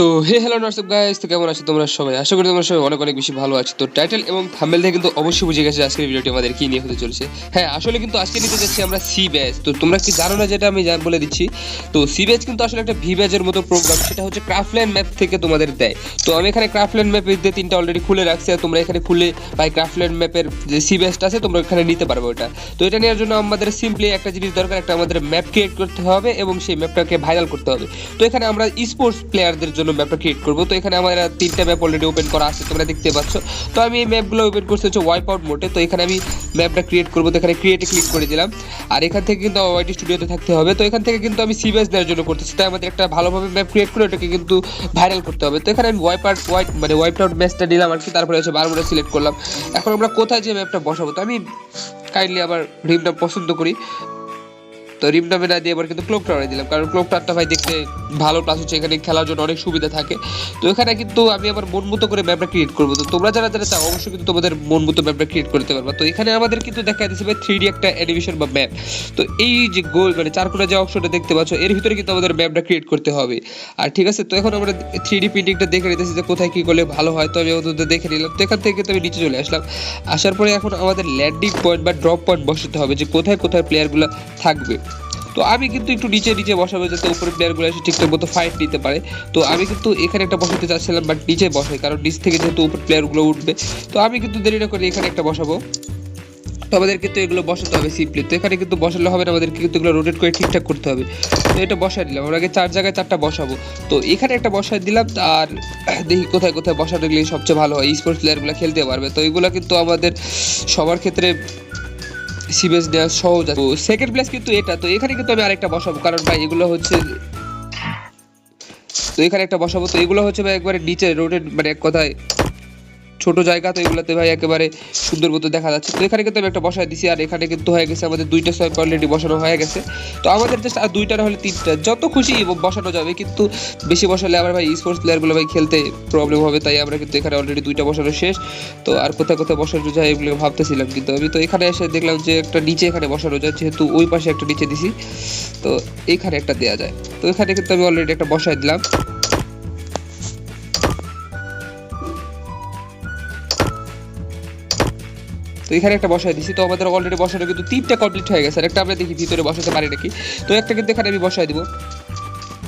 তো হে hello নার্সিপ guys তো কেমন আছো তোমরা সবাই? আশা করি তোমরা সবাই অনেক অনেক বেশি ভালো আছো। তো টাইটেল এবং থাম্বনেল থেকে কিন্তু অবশ্যই বুঝে গেছে আজকের ভিডিওটি আমাদের কি নিয়ে হতে চলেছে। হ্যাঁ আসলে কিন্তু আজকে নিতে যাচ্ছি আমরা সি ব্যাচ তো তোমরা কি জানো না যেটা আমি বলে দিচ্ছি? তো সি ব্যাচ কিন্তু আসলে একটা ভি ব্যাচের মতো প্রোগ্রাম সেটা হচ্ছে ক্রাফটল্যান্ড ম্যাপ থেকে তোমাদের দেয়। তো আমি এখানে ক্রাফটল্যান্ড ম্যাপের দিয়ে তিনটা অলরেডি খুলে রাখছি, আর তোমরা এখানে খুলে ভাই ক্রাফটল্যান্ড ম্যাপের যে সি ব্যাচটা আছে, তোমরা এখানে নিতে পারবে ওটা। তো এটা নেওয়ার জন্য আমাদের সিম্পলি একটা জিনিস দরকার, একটা আমাদের ম্যাপ ক্রিয়েট করতে হবে এবং সেই ম্যাপটাকে ভাইরাল করতে হবে। তো এখানে আমরা স্পোর্টস প্লেয়ারদের জন্য ম্যাপটা ক্রিয়েট করব। তো এখানে আমার তিনটা ম্যাপ অলরেডি ওপেন করা আছে, তোমরা দেখতে পাচ্ছ। তো আমি এই ম্যাপগুলো ওপেন করছি হচ্ছে ওয়াইপ আউট মোটে তো এখানে আমি ম্যাপটা ক্রিয়েট করব। তো এখানে ক্রিয়েটে ক্লিক করে দিলাম। আর এখান থেকে কিন্তু ওয়াইটি স্টুডিওতে থাকতে হবে। তো এখান থেকে কিন্তু আমি সিবিএস দেওয়ার জন্য করতেছি। তাই আমাদের একটা ভালোভাবে ম্যাপ ক্রিয়েট করে ওটাকে কিন্তু ভাইরাল করতে হবে। তো এখানে আমি ওয়াইপ আউট ওয়াইট মানে ওয়াইপ আউট ম্যাচটা নিলাম আর কি। তারপরে হচ্ছে বারমুডা সিলেক্ট করলাম। এখন আমরা কোথায় যে ম্যাপটা বসাবো? তো আমি কাইন্ডলি আবার রিমটা পছন্দ করি। তো রিম নামে না দিয়ে এবার কিন্তু ক্লোক টাওয়ারে দিলাম। কারণ ক্লোক টাওয়ারটা ভাই দেখতে ভালো প্লাস হচ্ছে, এখানে খেলার জন্য অনেক সুবিধা থাকে। তো এখানে কিন্তু আমি আবার মন মতো করে ম্যাপটা ক্রিয়েট করব। তো তোমরা যারা যারা চাও, অবশ্যই কিন্তু তোমাদের মন মতো ম্যাপটা ক্রিয়েট করতে পারবা। তো এখানে আমাদের কিন্তু দেখা যাচ্ছে ভাই থ্রি ডি একটা অ্যানিমেশন বা ম্যাপ তো এই যে গোল মানে চারকোনা যে অপশনটা দেখতে পাচ্ছ, এর ভিতরে কিন্তু আমাদের ম্যাপটা ক্রিয়েট করতে হবে। আর ঠিক আছে, তো এখন আমরা থ্রি ডি প্রিন্টিংটা দেখে নিতেছি যে কোথায় কি করলে ভালো হয়। তো আমি ওদের দেখে নিলাম। তো এখান থেকে কিন্তু আমি নিচে চলে আসলাম। আসার পরে এখন আমাদের ল্যান্ডিং পয়েন্ট বা ড্রপ পয়েন্ট বসাতে হবে যে কোথায় কোথায় প্লেয়ারগুলো থাকবে। তো আমি কিন্তু একটু নিচে নিচে বসাবো যাতে উপরে প্লেয়ারগুলো এসে ঠিকঠাক মতো ফাইট নিতে পারে। তো আমি কিন্তু এখানে একটা বসাতে চাচ্ছিলাম বাট নিচে বসাই, কারণ নিচ থেকে যেহেতু উপর প্লেয়ারগুলো উঠবে। তো আমি কিন্তু দেরি না করে এখানে একটা বসাবো। তো আমাদের কিন্তু এগুলো বসাতে হবে সিম্পলি তো এখানে কিন্তু বসালে হবে না, আমাদেরকে কিন্তু এগুলো রোটেট করে ঠিকঠাক করতে হবে। তো এটা বসাই দিলাম আমরা আগে চার জায়গায় চারটা বসাবো। তো এখানে একটা বসাই দিলাম, আর দেখি কোথায় কোথায় বসানো গেলে সবচেয়ে ভালো হয়। স্পোর্টস প্লেয়ারগুলো খেলতে পারবে। তো এগুলো কিন্তু আমাদের সবার ক্ষেত্রে সিবিএস দেওয়া সহজ। তো সেকেন্ড প্লেস কিন্তু এটা, তো এখানে কিন্তু আমি আরেকটা বসাবো কারণ ভাই, এগুলো হচ্ছে তো এখানে একটা বসাবো তো এগুলো হচ্ছে ভাই একবারে নিচে রোডের মানে এক কথায় ছোট জায়গা, তো এগুলোতে ভাই একেবারে সুন্দর মতো দেখা যাচ্ছে। তো এখানে কিন্তু আমি একটা বসায় দিছি, আর এখানে কিন্তু হয়ে গেছে আমাদের দুইটা সোয়াইপ অলরেডি বসানো হয়ে গেছে। তো আমাদের জাস্ট আর দুইটা হলে তিনটা। যত খুশি বসানো যাবে, কিন্তু বেশি বসালে আবার ভাই স্পোর্টস প্লেয়ারগুলো ভাই খেলতে প্রবলেম হবে, তাই আমরা কিন্তু এখানে অলরেডি দুইটা বসানো শেষ। তো আর কোথায় কোথায় বসানো যায় এগুলো ভাবতেছিলাম, কিন্তু আমি তো এখানে এসে দেখলাম যে একটা নিচে এখানে বসানো যায়, যেহেতু ওই পাশে একটা নিচে দিছি। তো এইখানে একটা দেওয়া যায়। তো এখানে কিন্তু আমি অলরেডি একটা বসায় দিলাম। তো এখানে একটা বসায় দিছি। তো আমাদের অলরেডি বসানো কিন্তু তিনটা কমপ্লিট হয়ে গেছে। আর একটা আমরা দেখি ভিতরে বসাতে পারি নাকি। তো একটা কিন্তু এখানে আমি বসায় দিব।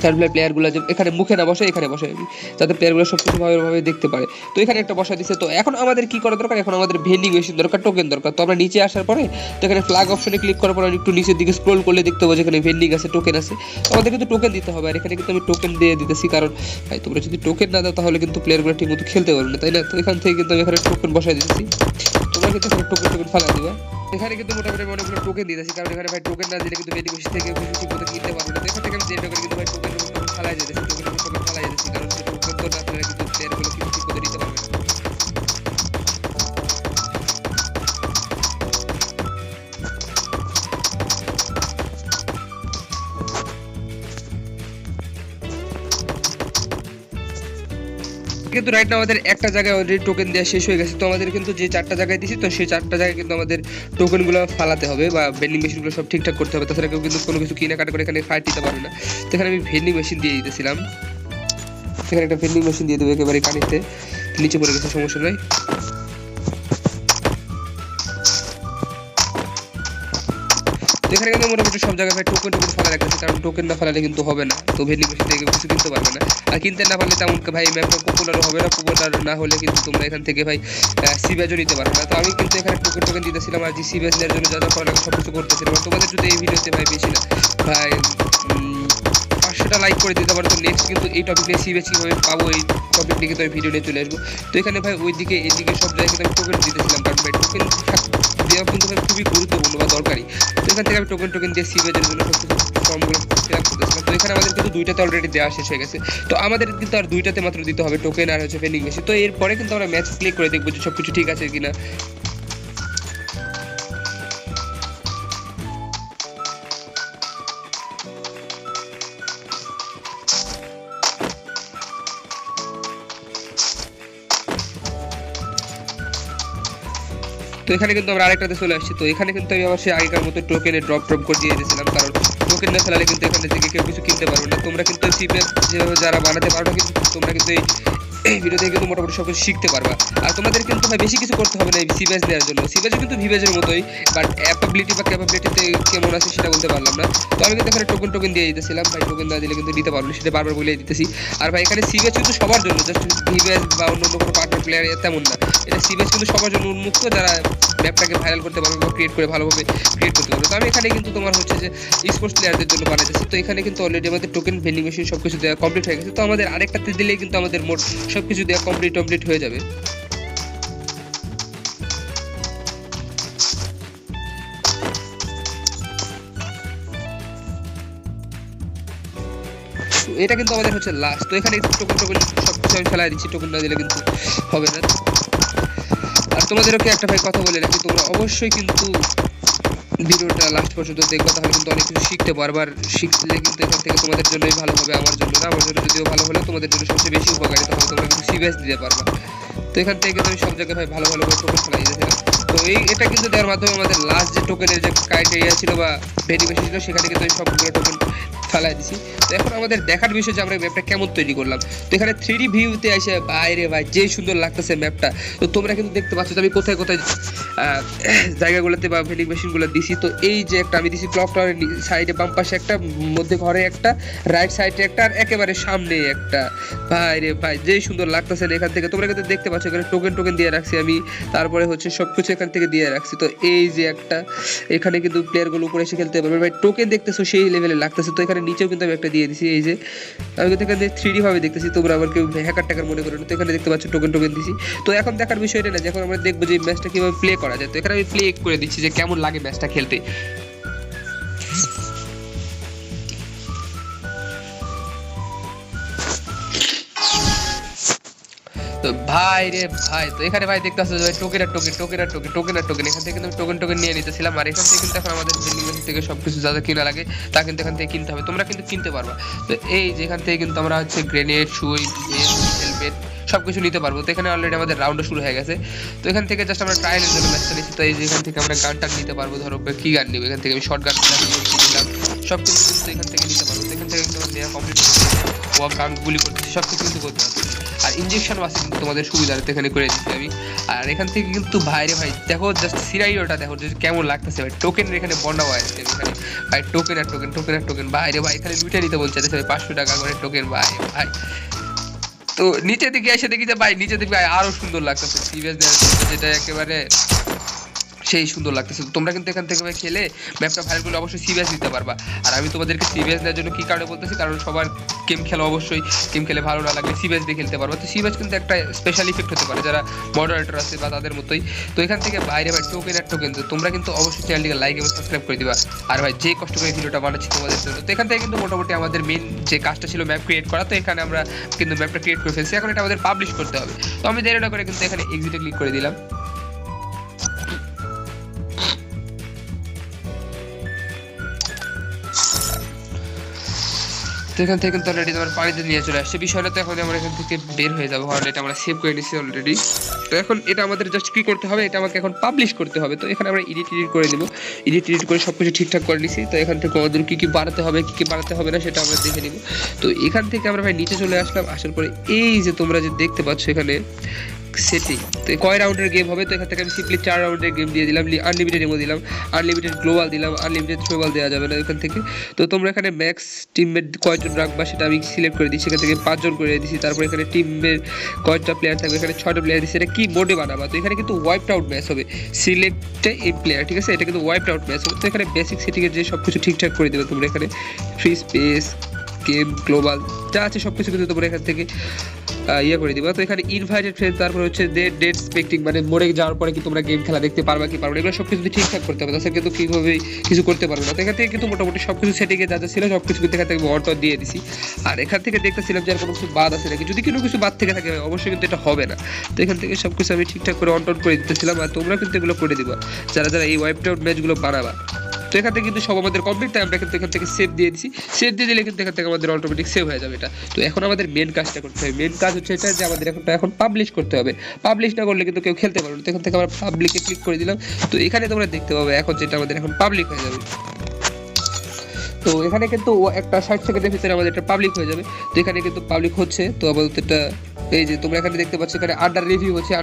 তারপরে প্লেয়ারগুলো যে এখানে মুখে না বসে, এখানে বসে। যাতে প্লেয়ারগুলো সব ভাবে দেখতে পারে। তো এখানে একটা বসা দিচ্ছে তো এখন আমাদের কি করা দরকার? এখন আমাদের ভেন্ডিং মেশিন দরকার টোকেন দরকার। তো আমরা নিচে আসার পরে তো এখানে ফ্ল্যাগ অপশনে ক্লিক করার পর একটু নিচের দিকে স্ক্রোল করলে দেখতে পাবো যেখানে ভেন্ডিং আছে টোকেন আছে। আমাদের কিন্তু টোকেন দিতে হবে। আর এখানে কিন্তু আমি টোকেন দিয়ে দিতেছি। কারণ ভাই, তোমরা যদি টোকেন না দাও, তাহলে কিন্তু প্লেয়ারগুলো ঠিক মতো খেলতে পারবে না, তাই না? তো এখান থেকে কিন্তু আমি এখানে টোকেন বসাই দিতেছি। তোমরা কিন্তু টোকেন টোকেন ফালা দিবা। এখানে কিন্তু মোটামুটি আমি অনেকগুলো টোকেন দিতেছি কারণ এখানে ভাই টোকেন না দিলে কিন্তু বেডি খুশি থেকে খুশি ঠিক মতো কিনতে পারব না। তো এখান থেকে আমি যেটা করি কিন্তু ভাই টোকেন ফালাই যেতেছি টোকেন টোকেন ফালাই যেতেছি কারণ টোকেন টোকেন না আপনারা কিন্তু প্লেয়ারগুলো কিছু ঠিক মতো নিতে পারবে না। কিন্তু রাইট না আমাদের একটা জায়গায় অলরেডি টোকেন দেওয়া শেষ হয়ে গেছে। তো আমাদের কিন্তু যে চারটা জায়গায় দিছি তো সেই চারটা জায়গায় কিন্তু আমাদের টোকেনগুলো ফালাতে হবে বা ভেন্ডিং মেশিনগুলো সব ঠিকঠাক করতে হবে। তাছাড়া কেউ কিন্তু কোনো কিছু কেনাকাটা করে এখানে ফাইট দিতে পারবে না। তো এখানে আমি ভেন্ডিং মেশিন দিয়ে দিতেছিলাম। সেখানে একটা ভেন্ডিং মেশিন দিয়ে দেবো একেবারে কানিতে নিচে পড়ে গেছে, সমস্যা নাই। তো এখানে কিন্তু মোটামুটি সব জায়গায় টোকেন টোকেন ফালা রাখতেছে কারণ টোকেন না ফালালে কিন্তু হবে না। তো মেশিন থেকে কিছু কিনতে পারবে না। আর কিনতে না পারলে তেমন ভাই ম্যাপটা পপুলার হবে না পপুলার না হলে কিন্তু তোমরা এখান থেকে ভাই সি ব্যাজও নিতে পারবে না। তো আমি কিন্তু এখানে টোকেন টোকেন দিতেছিলাম আর সি ব্যাজ নেওয়ার জন্য যা যা লাগে সব কিছু করতেছিলাম তোমাদের যদি এই ভিডিওতে ভাই বেশি না, ভাই পাঁচশোটা লাইক করে দিতে পারো, তো নেক্সট কিন্তু এই টপিক সি ব্যাজ কীভাবে পাবো, এই টপিক নিয়ে কিন্তু আমি ভিডিও নিয়ে চলে আসব। তো এখানে ভাই ওইদিকে, এদিকে সব জায়গায় কিন্তু আমি টোকেন দিতেছিলাম, কারণ ভাই টোকেন দেওয়া কিন্তু খুবই গুরুত্বপূর্ণ বা দরকারি। তো এখান থেকে আমি টোকেন টোকেন দিয়ে সি ব্যাজের জন্য সব কিছু ফর্মগুলো ফিল আপ করতেছিলাম তো এখানে আমাদের কিন্তু দুইটাতে অলরেডি দেওয়া শেষ হয়ে গেছে। তো আমাদের কিন্তু আর দুইটাতে মাত্র দিতে হবে টোকেন আর হচ্ছে ভেন্ডিং মেশিন তো এরপরে কিন্তু আমরা ম্যাচ ক্লিক করে দেখব যে সব কিছু ঠিক আছে কিনা। তো এখানে কিন্তু আমরা আরেকটাতে চলে আসছি। তো এখানে কিন্তু আমি আবার সেই আগেকার মতো টোকেনে ড্রপ ড্রপ করে দিয়ে দিয়েছিলাম, কারণ টোকেন না ফেলালে কিন্তু এখানে থেকে কেউ কিছু কিনতে পারবে না। তোমরা কিন্তু চিপের যেভাবে যারা বানাতে পারো না কিন্তু তোমরা কিন্তু এই এই ভিডিও থেকে কিন্তু মোটামুটি সব কিছু শিখতে পারবা। আর তোমাদের কিন্তু ভাই বেশি কিছু করতে হবে না এই সিবেজ দেওয়ার জন্য। সিবেজ কিন্তু ভিভেজের মতোই বাট অ্যাপাবিলিটি বা ক্যাপাবিলিটিতে কেমন আছে সেটা বলতে পারলাম না। তো আমি কিন্তু এখানে টোকেন টোকেন দিয়ে দিতেছিলাম, ভাই টোকেন না দিলে কিন্তু দিতে পারব সেটা বারবার বলে দিতেছি। আর ভাই এখানে সিবেজ কিন্তু সবার জন্য জাস্ট ভিভেজ বা অন্য অন্য কোনো পার্টনার প্লেয়ার তেমন না। এটা সিবেজ কিন্তু সবার জন্য উন্মুক্ত, যারা ম্যাপটাকে ভাইরাল করতে পারবে বা ক্রিয়েট করে ভালোভাবে ক্রিয়েট করতে পারবে। তো আমি এখানে কিন্তু তোমার হচ্ছে যে স্পোর্টস প্লেয়ারদের জন্য বানাইতেছি। তো এখানে কিন্তু অলরেডি আমাদের টোকেন ভেন্ডিং মেশিন সব কিছু দেওয়া কমপ্লিট হয়ে গেছে। তো আমাদের আরেকটাতে দিলেই কিন্তু আমাদের মোট সব কিছু দেওয়া কমপ্লিট কমপ্লিট হয়ে যাবে। এটা কিন্তু আমাদের হচ্ছে লাস্ট তো এখানে টোকেন টোকেন সব কিছু আমি ফেলাই দিচ্ছি। টোকেন না দিলে কিন্তু হবে না। তোমাদেরকে একটা ভাই কথা বলে রাখি, তোমরা অবশ্যই কিন্তু ভিডিওটা লাস্ট পর্যন্ত দেখবা, তাহলে কিন্তু অনেক কিছু শিখতে পারবার শিখলে কিন্তু এখান থেকে তোমাদের জন্যই ভালো হবে, আমার জন্য না, আমার জন্য যদিও ভালো হলে তোমাদের জন্য সবচেয়ে বেশি উপকারী, তাহলে তোমরা কিন্তু সিবিএস দিতে পারবা। তো এখান থেকে আমি সব জায়গায় ভাই ভালো ভালো করে টোকেন ফেলাই দিয়েছিলাম তো এই, এটা কিন্তু দেওয়ার মাধ্যমে আমাদের লাস্ট যে টোকেনের যে ক্রাইটেরিয়া ছিল বা ভেরিফিকেশন ছিল, সেখানে কিন্তু আমি সবগুলো টোকেন ফেলাই দিছি। তো এখন আমাদের দেখার বিষয় যে আমরা ম্যাপটা কেমন তৈরি করলাম। তো এখানে থ্রি ভিউতে এসে বাইরে ভাই যে সুন্দর লাগতেছে ম্যাপটা তো তোমরা কিন্তু দেখতে পাচ্ছ যে আমি কোথায় কোথায় জায়গাগুলোতে বা ভেন্ডিং মেশিনগুলো দিছি। তো এই যে একটা আমি দিছি ক্লক টাওয়ারের সাইডে বাম পাশে একটা, মধ্যে ঘরে একটা রাইট সাইডে একটা, আর একেবারে সামনে একটা। ভাই রে ভাই যে সুন্দর লাগতেছে এখান থেকে। তোমরা কিন্তু দেখতে পাচ্ছ এখানে টোকেন টোকেন দিয়ে রাখছি আমি। তারপরে হচ্ছে সবকিছু এখান থেকে দিয়ে রাখছি। তো এই যে একটা, এখানে কিন্তু প্লেয়ারগুলো উপরে এসে খেলতে পারবে। ভাই টোকেন দেখতেছো সেই লেভেলে লাগতেছে। তো এখানে নিচেও কিন্তু আমি একটা দিয়ে দিছি, এই যে। আমি কিন্তু এখানে থ্রি ভাবে দেখতেছি, তোমরা আবার কেউ হ্যাকার ট্যাকার মনে করো না। তো এখানে দেখতে পাচ্ছ টোকেন টোকেন দিছি। তো এখন দেখার বিষয় এটা না যখন আমরা দেখব যে ম্যাচটা কীভাবে প্লে করা যায়। তো এখানে আমি প্লে করে দিচ্ছি যে কেমন লাগে ম্যাচটা খেলতে। তো ভাই রে ভাই, তো এখানে ভাই দেখতে ভাই টোকেন আর টোকেন টোকেনার টোকেন টোকেন টোকেন এখান থেকে কিন্তু টোকেন টোকেন নিয়ে নিতেছিলাম। আর এখান থেকে কিন্তু এখন আমাদের বিল্ডিং থেকে সবকিছু যা যা কিনা লাগে, তা কিন্তু এখান থেকে কিনতে হবে। তোমরা কিন্তু কিনতে পারবা। তো এই যে এখান থেকে কিন্তু আমরা হচ্ছে গ্রেনেড সুই হেলমেট সব কিছু নিতে পারব। তো এখানে অলরেডি আমাদের রাউন্ডও শুরু হয়ে গেছে। তো এখান থেকে জাস্ট আমরা ট্রায়ালের জন্য ম্যাচটা নিচ্ছি। তো এই যে এখান থেকে আমরা গান টান নিতে পারব। ধরো কি গান নিবো? এখান থেকে আমি শর্ট গান নিলাম সব কিছু কিন্তু এখান থেকে নিতে পারব। তো এখান থেকে কিন্তু নেওয়া কমপ্লিট ওয়াক গান গুলি করতেছি সব কিছু কিন্তু করতে হবে। আর ইনজেকশন আছে কিন্তু তোমাদের সুবিধার্থে এখানে করে দিচ্ছি আমি। আর এখান থেকে কিন্তু ভাইরে ভাই, দেখো জাস্ট সিনারিওটা দেখো কেমন লাগতেছে ভাই। টোকেন এখানে বন্যা হয় আজকে এখানে। ভাই টোকেন আর টোকেন টোকেন আর টোকেন ভাইরে ভাই, এখানে দুইটা নিতে বলছে, দেখো পাঁচশো টাকা করে টোকেন ভাই ভাই। তো নিচে দিকে এসে দেখি যে ভাই নিচে দিকে ভাই আরও সুন্দর লাগতেছে। সিরিয়াস যেটা একেবারে সেই সুন্দর লাগতেছে। তোমরা কিন্তু এখান থেকে খেলে ম্যাপটা করলে অবশ্যই সিরিয়াস দিতে পারবা। আর আমি তোমাদেরকে সিরিয়াস দেওয়ার জন্য কি কারণে বলতেছি, কারণ সবার গেম খেলা অবশ্যই গেম খেলে ভালো না লাগলে সিরিয়াস দিয়ে খেলতে পারবা। তো সিরিয়াস কিন্তু একটা স্পেশাল ইফেক্ট হতে পারে, যারা মডারেটর আছে বা তাদের মতোই। তো এখান থেকে বাইরে ভাই টোকেন আর টোকেন তো তোমরা কিন্তু অবশ্যই চ্যানেলটিকে লাইক এবং সাবস্ক্রাইব করে দিবা। আর ভাই যে কষ্ট করে ভিডিওটা বানাচ্ছি তোমাদের জন্য, তো এখান থেকে কিন্তু মোটামুটি আমাদের মেন যে কাজটা ছিল ম্যাপ ক্রিয়েট করা, তো এখানে আমরা কিন্তু ম্যাপটা ক্রিয়েট করে ফেলছি। এখন এটা আমাদের পাবলিশ করতে হবে। তো আমি দেরি না করে কিন্তু এখানে এক্সিটে ক্লিক করে দিলাম। তো এখান থেকে কিন্তু অলরেডি তোমার পানিতে নিয়ে চলে আসছে। বিষয়টা তো এখন আমরা এখান থেকে বের হয়ে যাব। কারণ এটা আমরা সেভ করে নিচ্ছি অলরেডি তো এখন এটা আমাদের জাস্ট কি করতে হবে? এটা আমাকে এখন পাবলিশ করতে হবে। তো এখানে আমরা এডিট এডিট করে নিব। এডিট এডিট করে সব কিছু ঠিকঠাক করে নিছি। তো এখান থেকে আমাদের কি কি বাড়াতে হবে, কী কী বাড়াতে হবে না সেটা আমরা দেখে নিব। তো এখান থেকে আমরা ভাই নিচে চলে আসলাম। আসার পরে এই যে তোমরা যে দেখতে পাচ্ছ এখানে সেটিং। তো কয় রাউন্ডের গেম হবে? তো এখান থেকে আমি সিম্পলি চার রাউন্ডের গেম দিয়ে দিলাম আনলিমিটেড এমো দিলাম আনলিমিটেড গ্লোবাল দিলাম আনলিমিটেড থ্রোবাল দেওয়া যাবে না এখান থেকে। তো তোমরা এখানে ম্যাক্স টিমমেট কয়জন রাখবা সেটা আমি সিলেক্ট করে দিচ্ছি। এখান থেকে পাঁচজন করে দিচ্ছি, তারপর এখানে টিমের কয়টা প্লেয়ার থাকবে? এখানে ছয়টা প্লেয়ার দিচ্ছি। এটা কি মোডে বানাবা? তো এখানে কিন্তু ওয়াইপড আউট ম্যাচ হবে। সিলেক্টে এই প্লেয়ার ঠিক আছে? এটা কিন্তু ওয়াইপড আউট ম্যাচ হবে। তো এখানে বেসিক সেটিংয়ের যে সব কিছু ঠিকঠাক করে দেবে তোমরা এখানে। ফ্রি স্পেস গেম গ্লোবাল যা আছে সব কিছু কিন্তু তোমরা এখান থেকে ইয়ে করে দিবা। তো এখানে ইনভাইটেড ফ্রেন্ড তারপর হচ্ছে ডেট ডেট স্পেক্টিং মানে মরে যাওয়ার পরে কি তোমরা গেম খেলা দেখতে পারবা কি পারবে এগুলো সব কিছু ঠিকঠাক করতে হবে তাছাড়া কিন্তু কীভাবে কিছু করতে পারবে না। তো এখান থেকে কিন্তু মোটামুটি সব কিছু সেটিংয়ে যা যা ছিল সব কিছু কিন্তু এখান থেকে অটো দিয়ে দিছি। আর এখান থেকে দেখতেছিলাম যে আর কোনো কিছু বাদ আছে নাকি? যদি কোনো কিছু বাদ থেকে থাকে, অবশ্যই কিন্তু এটা হবে না। তো এখান থেকে সব কিছু আমি ঠিকঠাক করে অন করে দিতেছিলাম। আর তোমরা কিন্তু এগুলো করে দিবা। যারা যারা এই ওয়েব ম্যাচগুলো বানাবা তো এখান থেকে কিন্তু সব আমাদের কমপ্লিট টাইম আমরা কিন্তু এখান থেকে সেভ দিয়ে দিছি। সেভ দিয়ে দিলে কিন্তু এখান থেকে আমাদের অটোমেটিক সেভ হয়ে যাবে এটা। তো এখন আমাদের মেন কাজটা করতে হবে। মেন কাজ হচ্ছে এটা যে আমাদের এখন এখন পাবলিশ করতে হবে। পাবলিশ না করলে কিন্তু কেউ খেলতে পারবে না। তো এখান থেকে আমরা পাবলিকে ক্লিক করে দিলাম। তো এখানে তোমরা দেখতে পাবে এখন যেটা আমাদের এখন পাবলিক হয়ে যাবে। তো এখানে কিন্তু একটা ষাট সেকেন্ডের ভিতরে আমাদের এটা পাবলিক হয়ে যাবে। তো এখানে কিন্তু পাবলিক হচ্ছে। তো আপাতত এটা এই যে তোমরা এখানে দেখতে পাচ্ছ, এখানে আন্ডার রিভিউ হচ্ছে।